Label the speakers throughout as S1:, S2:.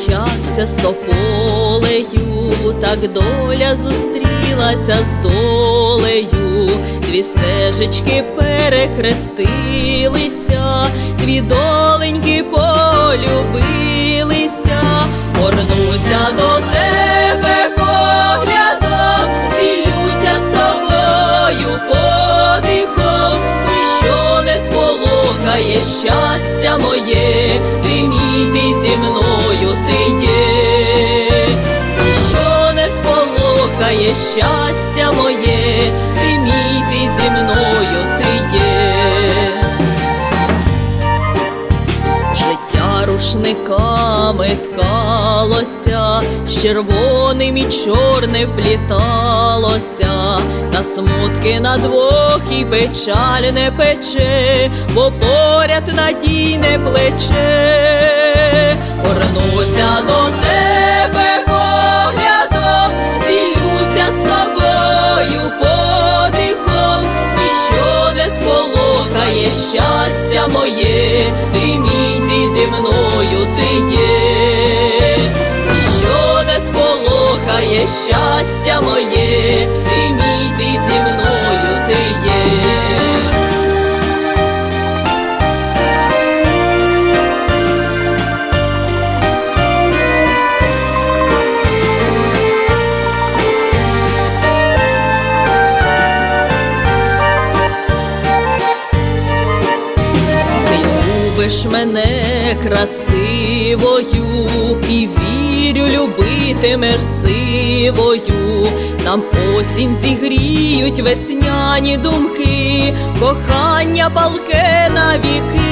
S1: Злилася з тополею, так доля зустрілася з долею, дві стежечки перехрестилися, дві доленьки полюбилися, Горнуся до тебе поглядом, зілюся з тобою подихом, ніщо не сполохає щастя моє, сполохає щастя моє, ти мій, ти зі мною ти є. Життя рушниками ткалося, з червоним і чорним впліталося, та смутки на двох і печаль не пече, бо поряд надійне плече, Горнуся до тебе щастя моє, ти мій, ти зі мною ти є, ніщо не сполохає щастя моє, любиш мене красивою і вірю, любитимеш сивою. Нам осінь зігріють весняні думки, кохання палке на віки.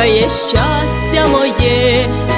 S1: чекає щастя моє.